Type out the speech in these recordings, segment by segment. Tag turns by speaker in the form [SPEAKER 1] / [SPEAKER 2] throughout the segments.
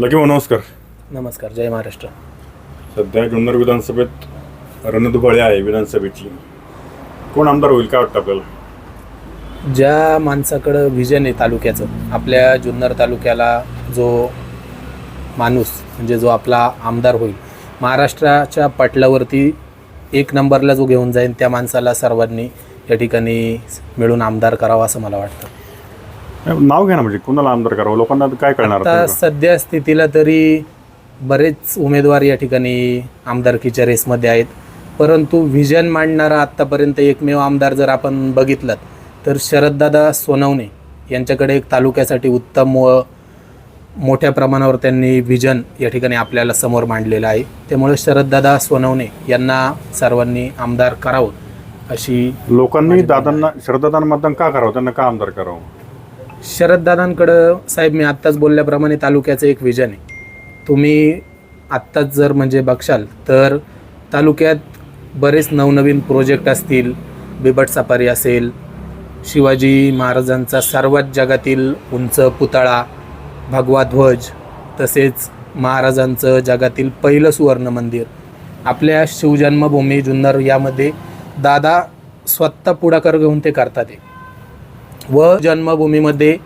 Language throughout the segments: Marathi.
[SPEAKER 1] लगे भाऊ, नमस्कार.
[SPEAKER 2] नमस्कार जय महाराष्ट्र.
[SPEAKER 1] सध्या जुन्नर विधानसभेत रणधुबाळी आहे विधानसभेची. कोण आमदार होईल काय वाटतं आपल्याला?
[SPEAKER 2] ज्या माणसाकडं व्हिजन आहे तालुक्याचं आपल्या जुन्नर तालुक्याला जो माणूस म्हणजे जो आपला आमदार होईल महाराष्ट्राच्या पटलावरती एक नंबरला जो घेऊन जाईल त्या माणसाला सर्वांनी या ठिकाणी मिळून आमदार करावा असं मला वाटतं.
[SPEAKER 1] नाव घ्या ना म्हणजे कुणाला आमदार करावं? लोकांना काय कळणार
[SPEAKER 2] आता? सध्या स्थितीला तरी बरेच उमेदवार या ठिकाणी आमदारकीच्या रेसमध्ये आहेत. परंतु व्हिजन मांडणारा आत्तापर्यंत एकमेव आमदार जर आपण बघितलं तर शरददादा सोनवणे यांच्याकडे एक तालुक्यासाठी उत्तम व मोठ्या प्रमाणावर त्यांनी व्हिजन या ठिकाणी आपल्याला समोर मांडलेलं आहे. त्यामुळे शरददादा सोनवणे यांना सर्वांनी आमदार करावं अशी
[SPEAKER 1] लोकांनी दादांना शरदादांना मतदान का करावं? त्यांना का आमदार करावं?
[SPEAKER 2] शरददादांकडं साहेब मी आत्ताच बोलल्याप्रमाणे तालुक्याचं एक विजन आहे. तुम्ही आत्ताच जर म्हणजे बघशाल तर तालुक्यात बरेच नवनवीन प्रोजेक्ट असतील. बिबट सफारी असेल शिवाजी महाराजांचा सर्वात जगातील उंच पुतळा भगवा ध्वज तसेच महाराजांचं जगातील पहिलं सुवर्ण मंदिर. आपल्या शिवजन्मभूमी जुन्नर यामध्ये दादा स्वतः पुढाकार घेऊन ते करतात आहे व जन्मभूमीमध्ये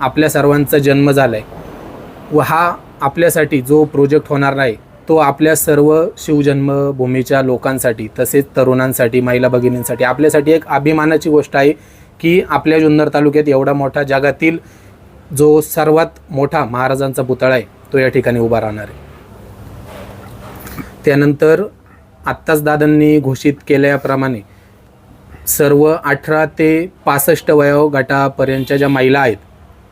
[SPEAKER 2] आपल्या सर्वांचा जन्म झाला आहे व हा आपल्यासाठी जो प्रोजेक्ट होणार नाही तो आपल्या सर्व शिवजन्मभूमीच्या लोकांसाठी तसेच तरुणांसाठी महिला भगिनींसाठी आपल्यासाठी एक अभिमानाची गोष्ट आहे की आपल्या जुन्नर तालुक्यात एवढा मोठा जगातील जो सर्वात मोठा महाराजांचा पुतळा आहे तो या ठिकाणी उभा राहणार आहे. त्यानंतर आत्ताच दादांनी घोषित केल्याप्रमाणे सर्व अठरा ते पासष्ट वयोगटापर्यंतच्या ज्या महिला आहेत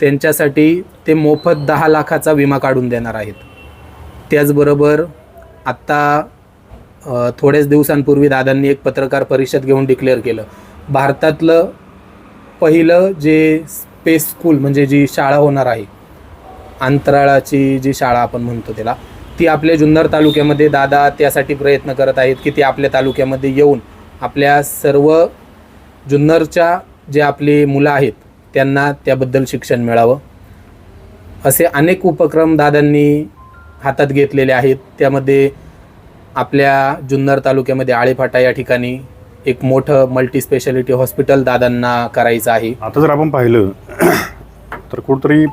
[SPEAKER 2] त्यांच्यासाठी ते मोफत दहा लाखाचा विमा काढून देणार आहेत. त्याचबरोबर आत्ता थोड्याच दिवसांपूर्वी दादांनी एक पत्रकार परिषद घेऊन डिक्लेअर केलं. भारतातलं पहिलं जे स्पेस स्कूल म्हणजे जी शाळा होणार आहे अंतराळाची जी शाळा आपण म्हणतो त्याला ती आपल्या जुन्नर तालुक्यामध्ये दादा त्यासाठी प्रयत्न करत आहेत की ती आपल्या तालुक्यामध्ये येऊन आपल्या सर्व जुन्नरच्या जे आपली मुलं आहेत त्यांना त्याबद्दल शिक्षण मिळावं. असे अनेक उपक्रम दादांनी हातात घेतलेले आहेत. त्यामध्ये आपल्या जुन्नर तालुक्यामध्ये आळेफाटा या ठिकाणी एक मोठं मल्टी स्पेशालिटी हॉस्पिटल दादांना करायचं आहे.
[SPEAKER 1] आता जर आपण पाहिलं तर कुठंतरी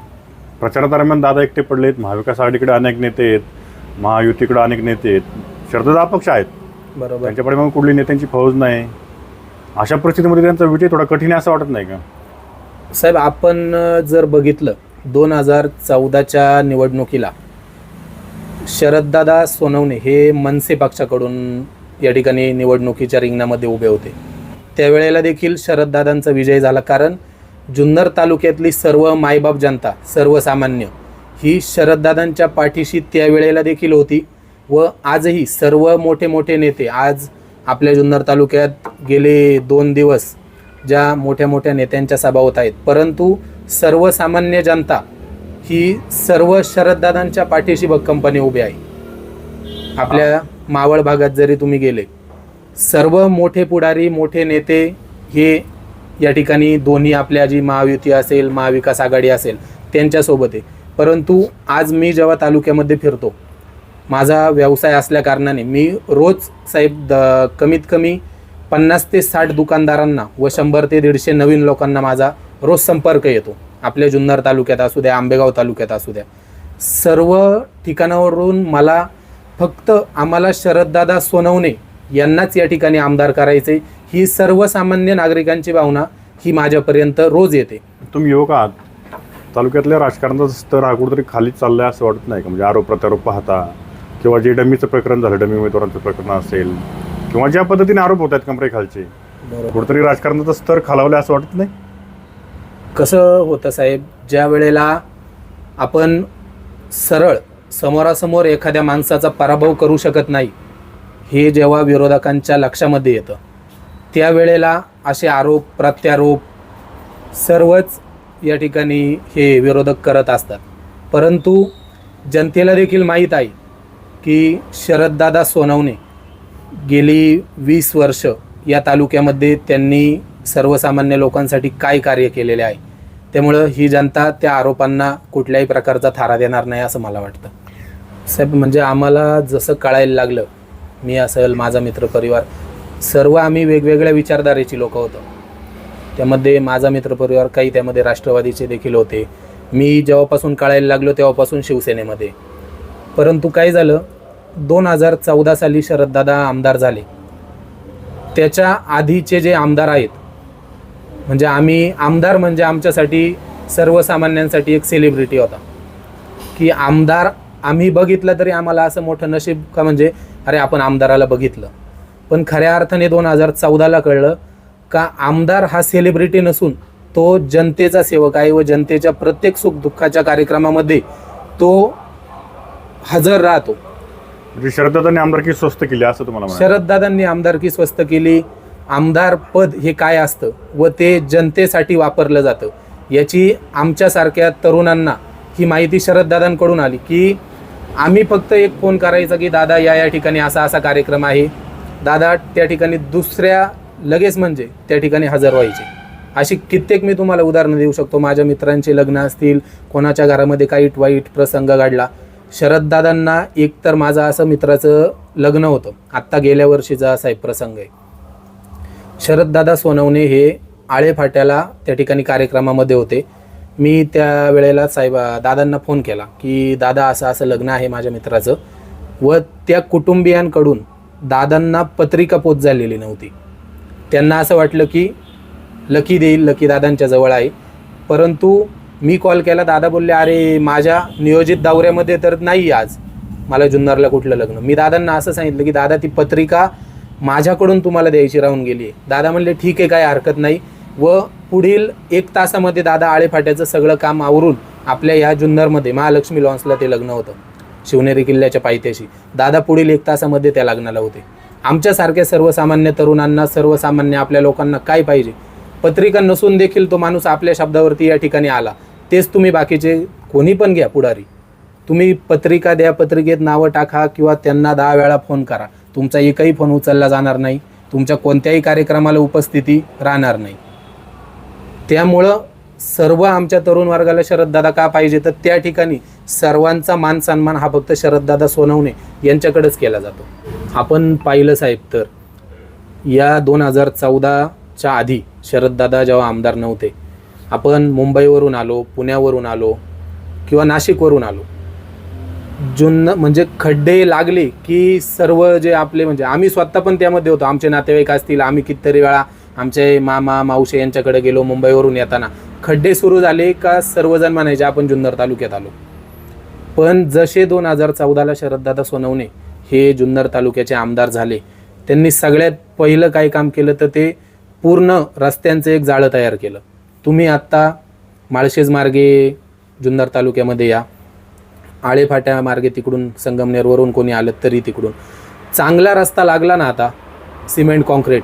[SPEAKER 1] प्रचारादरम्यान दादा एकटे पडलेत महाविकास आघाडीकडे अनेक नेते आहेत महायुतीकडे अनेक नेते आहेत शरददा अपक्ष आहेत.
[SPEAKER 2] बरोबर.
[SPEAKER 1] त्यांच्याकडे मग कुठली नेत्यांची फौज नाही. अशा परिस्थितीमध्ये त्यांचा विजय थोडा कठीण आहे असं वाटत नाही का?
[SPEAKER 2] साहेब आपण जर बघितलं दोन हजार चौदाच्या निवडणुकीला शरददादा सोनवणे हे मनसे पक्षाकडून या ठिकाणी निवडणुकीच्या रिंगणामध्ये उभे होते. त्यावेळेला देखील शरददादांचा विजय झाला कारण जुन्नर तालुक्यातली सर्व मायबाप जनता सर्वसामान्य ही शरददादांच्या पाठीशी त्यावेळेला देखील होती व आजही सर्व मोठे मोठे नेते आज आपल्या जुन्नर तालुक्यात गेले दोन दिवस ज्या मोठ्या मोठ्या नेत्यांच्या सभा होत आहेत. परंतु सर्वसामान्य जनता ही सर्व शरददादांच्या पाठीशी भक्कमपणे उभी आहे. आपल्या मावळ भागात जरी तुम्ही गेले सर्व मोठे पुढारी मोठे नेते हे या ठिकाणी दोन्ही आपल्या जी महायुती असेल महाविकास आघाडी असेल त्यांच्यासोबत आहे. परंतु आज मी जेव्हा तालुक्यामध्ये फिरतो माझा व्यवसाय असल्या कारणाने मी रोज साहेब द कमीत कमी पन्नास ते साठ दुकानदारांना व शंभर ते दीडशे नवीन लोकांना माझा रोज संपर्क येतो. आपल्या जुन्नर तालुक्यात असू द्या आंबेगाव तालुक्यात असू द्या. सर्व ठिकाणावरून मला फक्त आम्हाला शरददादा सोनवणे यांनाच या ठिकाणी आमदार करायचे. ही सर्वसामान्य नागरिकांची भावना ही माझ्यापर्यंत रोज येते.
[SPEAKER 1] तुम्ही युवक आहात तालुक्यातल्या राजकारणाचा स्तर हा कुठेतरी खालीच चाललाय असं वाटत नाही का? म्हणजे आरोप प्रत्यारोप पाहता. किंवा जे डमीचं प्रकरण झालं डमी उमेदवारांचं प्रकरण असेल किंवा ज्या पद्धतीने आरोप होत आहेत कमरे खालचे कुठेतरी राजकारणाचा स्तर खालावलाय असं वाटत नाही?
[SPEAKER 2] कसं होतं साहेब ज्या वेळेला आपण सरळ समोरासमोर एखाद्या माणसाचा पराभव करू शकत नाही हे जेव्हा विरोधकांच्या लक्षामध्ये येतं त्यावेळेला असे आरोप प्रत्यारोप सर्वच या ठिकाणी हे विरोधक करत असतात. परंतु जनतेला देखील माहीत आहे की शरददादा सोनवणे गेली वीस वर्ष या तालुक्यामध्ये त्यांनी सर्वसामान्य लोकांसाठी काय कार्य केलेले आहे? त्यामुळं ही जनता त्या आरोपांना कुठल्याही प्रकारचा थारा देणार नाही असं मला वाटतं. साहेब म्हणजे आम्हाला जसं कळायला लागलं मी असेल माझा मित्रपरिवार सर्व आम्ही वेगवेगळ्या विचारधारेची लोक होतो. त्यामध्ये माझा मित्रपरिवार काही त्यामध्ये राष्ट्रवादीचे देखील होते. मी जेव्हापासून कळायला लागलो तेव्हापासून शिवसेनेमध्ये. परंतु काय झालं दोन हजार चौदा साली शरददादा आमदार झाले. त्याच्या आधीचे जे आमदार आहेत म्हणजे आम्ही आमदार म्हणजे आमच्यासाठी सर्वसामान्यांसाठी एक सेलिब्रिटी होता. की आमदार आम्ही बघितलं तरी आम्हाला असं मोठं नशीब का म्हणजे अरे आपण आमदाराला बघितलं. पण खऱ्या अर्थाने दोन हजार चौदाला कळलं का आमदार हा सेलिब्रिटी नसून तो जनतेचा सेवक आहे व जनतेच्या प्रत्येक सुख दुःखाच्या कार्यक्रमामध्ये तो हजर राहतो.
[SPEAKER 1] म्हणजे शरददादांनी आमदारकी स्वस्त केली असं तुम्हाला म्हणायचं.
[SPEAKER 2] शरददादांनी आमदारकी स्वस्त केली. आमदार पद हे काय असतं व ते जनतेसाठी वापरलं जातं. याची आमच्यासारख्या तरुणांना ही माहिती शरददादांकडून आली की आम्ही फक्त एक फोन करायचा की दादा या या ठिकाणी असा असा कार्यक्रम आहे. दादा त्या ठिकाणी दुसऱ्या लगेच म्हणजे त्या ठिकाणी हजर व्हायचे. अशी कित्येक मी तुम्हाला उदाहरणं देऊ शकतो. माझ्या मित्रांचे लग्न असतील कोणाच्या घरामध्ये काही वाईट प्रसंग घडला शरददादांना एक तर माझं असं मित्राचं लग्न होतं. आत्ता गेल्या वर्षीचा असा एक प्रसंग आहे. शरददादा सोनवणे हे आळे फाट्याला त्या ठिकाणी कार्यक्रमामध्ये होते. मी त्या वेळेला साहेब दादांना फोन केला की दादा असं असं लग्न आहे माझ्या मित्राचं. व त्या कुटुंबियांकडून दादांना पत्रिका पोच झालेली नव्हती. त्यांना असं वाटलं की लकी देईल लकी दादांच्या जवळ आहे. परंतु मी कॉल केला दादा बोलले अरे माझ्या नियोजित दौऱ्यामध्ये तर नाही आज. मला जुन्नरला कुठलं लग्न? मी दादांना असं सांगितलं की दादा ती पत्रिका माझ्याकडून तुम्हाला द्यायची राहून गेली आहे. दादा म्हणले ठीक आहे काय हरकत नाही. व पुढील एक तासामध्ये दादा आळेफाट्याचं सगळं काम आवरून आपल्या या जुन्नरमध्ये महालक्ष्मी लॉन्सला ते लग्न होतं शिवनेरी किल्ल्याच्या पायथ्याशी. दादा पुढील एक तासामध्ये त्या लग्नाला होते. आमच्यासारख्या सर्वसामान्य तरुणांना सर्वसामान्य आपल्या लोकांना काय पाहिजे? पत्रिका नसून देखील तो माणूस आपल्या शब्दावरती या ठिकाणी आला. तेच तुम्ही बाकीचे कोणी पण घ्या पुढारी. तुम्ही पत्रिका द्या पत्रिकेत नावं टाका किंवा त्यांना दहा वेळा फोन करा. तुमचा एकही फोन उचलला जाणार नाही. तुमच्या कोणत्याही कार्यक्रमाला उपस्थिती राहणार नाही. त्यामुळं सर्व आमच्या तरुण वर्गाला शरददादा का पाहिजे? तर त्या ठिकाणी सर्वांचा मान सन्मान हा फक्त शरददादा सोनवणे यांच्याकडेच केला जातो. आपण पाहिलं साहेब तर या दोन हजार चौदाच्या आधी शरददादा जेव्हा आमदार नव्हते आपण मुंबईवरून आलो पुण्यावरून आलो किंवा नाशिकवरून आलो जुन्न म्हणजे खड्डे लागले की सर्व जे आपले म्हणजे आम्ही स्वतः पण त्यामध्ये होतो. आमचे नातेवाईक असतील आम्ही कितीतरी वेळा आमचे मामा मावशे यांच्याकडे गेलो मुंबईवरून येताना. खड्डे सुरू झाले का सर्वजण म्हणायचे आपण जुन्नर तालुक्यात आलो. पण जसे दोन हजार चौदाला शरददादा सोनवणे हे जुन्नर तालुक्याचे आमदार झाले त्यांनी सगळ्यात पहिलं काय काम केलं तर ते पूर्ण रस्त्यांचं एक जाळं तयार केलं. तुम्ही आत्ता माळशेज मार्गे जुन्नर तालुक्यामध्ये या. आळेफाट्या मार्गे तिकडून संगमनेरवरून कोणी आलं तरी तिकडून. चांगला रस्ता लागला ना आता सिमेंट कॉन्क्रीट.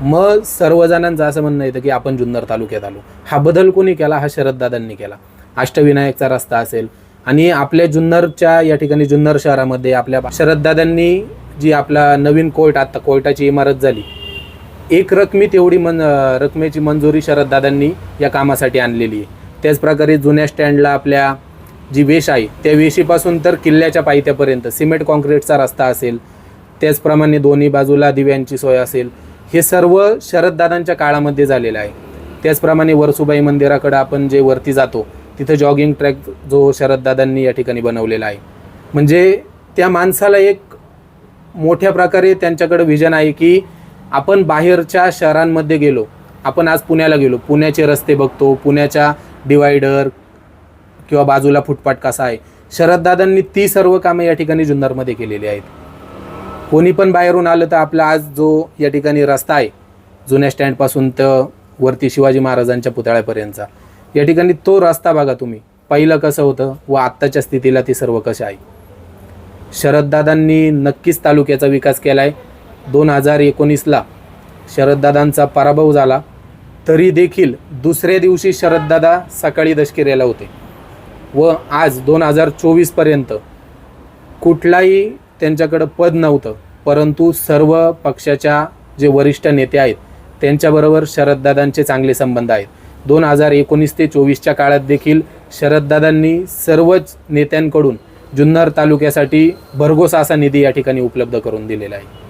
[SPEAKER 2] मग सर्वजणांचं असं म्हणणं येतं की आपण जुन्नर तालुक्यात आलो. हा बदल कोणी केला? हा शरददादांनी केला. अष्टविनायकचा रस्ता असेल आणि आपल्या जुन्नरच्या या ठिकाणी जुन्नर शहरामध्ये आपल्या शरददादांनी जी आपला नवीन कोर्ट आत्ता कोर्टाची इमारत झाली एक रकमी तेवढी मन रकमेची मंजुरी शरददादांनी या कामासाठी आणलेली आहे. त्याचप्रकारे जुन्या स्टँडला आपल्या जी वेश आहे त्या वेशीपासून तर किल्ल्याच्या पायथ्यापर्यंत सिमेंट कॉन्क्रीटचा रस्ता असेल त्याचप्रमाणे दोन्ही बाजूला दिव्यांची सोय असेल हे सर्व शरददादांच्या काळामध्ये झालेलं आहे. त्याचप्रमाणे वरसुबाई मंदिराकडं आपण जे वरती जातो तिथं जॉगिंग ट्रॅक जो शरददादांनी या ठिकाणी बनवलेला आहे. म्हणजे त्या माणसाला एक मोठ्या प्रकारे त्यांच्याकडं विजन आहे की आपण बाहेरच्या शहरांमध्ये गेलो आपण आज पुण्याला गेलो. पुण्याचे रस्ते बघतो पुण्याच्या डिवायडर किंवा बाजूला फुटपाथ कसा आहे. शरददादांनी ती सर्व कामं या ठिकाणी जुन्नरमध्ये केलेली आहेत. कोणी पण बाहेरून आलं तर आपला आज जो या ठिकाणी रस्ता आहे जुन्या स्टँडपासून तर वरती शिवाजी महाराजांच्या पुतळ्यापर्यंतचा या ठिकाणी तो रस्ता बघा तुम्ही. पहिलं कसं होतं व आत्ताच्या स्थितीला ती सर्व कशा आहे. शरददादांनी नक्कीच तालुक्याचा विकास केला आहे दोन हजार एकोणीसला शरददादांचा पराभव झाला तरी देखील दुसऱ्या दिवशी शरददादा सकाळी दशकिऱ्याला होते. व आज दोन हजार चोवीसपर्यंत कुठलाही त्यांच्याकडं पद नव्हतं परंतु सर्व पक्षाच्या जे वरिष्ठ नेते आहेत त्यांच्याबरोबर शरददादांचे चांगले संबंध आहेत. दोन हजार एकोणीस ते चोवीसच्या काळात देखील शरददादांनी सर्वच नेत्यांकडून जुन्नर तालुक्यासाठी भरघोस असा निधी या ठिकाणी उपलब्ध करून दिलेला आहे.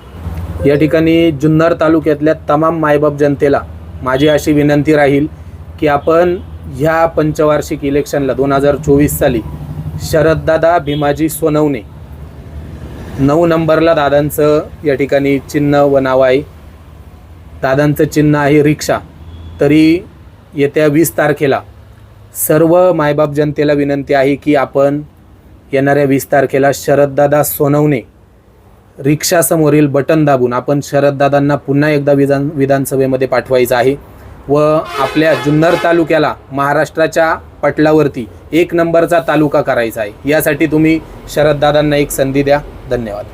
[SPEAKER 2] या ठिकाणी जुन्नर तालुक्यातल्या तमाम मायबाप जनतेला माझी अशी विनंती राहील की आपण ह्या पंचवार्षिक इलेक्शनला दोन हजार चोवीस साली शरददादा भीमाजी सोनवणे नऊ नंबरला दादांचं या ठिकाणी चिन्ह व नाव आहे. दादांचं चिन्ह आहे रिक्षा. तरी येत्या वीस तारखेला सर्व मायबाप जनतेला विनंती आहे की आपण येणाऱ्या वीस तारखेला शरददादा सोनवणे रिक्षासमोरील बटन दाबून आपण शरददादांना पुन्हा एकदा विधान विधानसभेमध्ये पाठवायचं आहे. व आपल्या जुन्नर तालुक्याला महाराष्ट्राच्या पटलावरती एक नंबरचा तालुका करायचा आहे. यासाठी तुम्ही शरददादांना एक संधी द्या. धन्यवाद.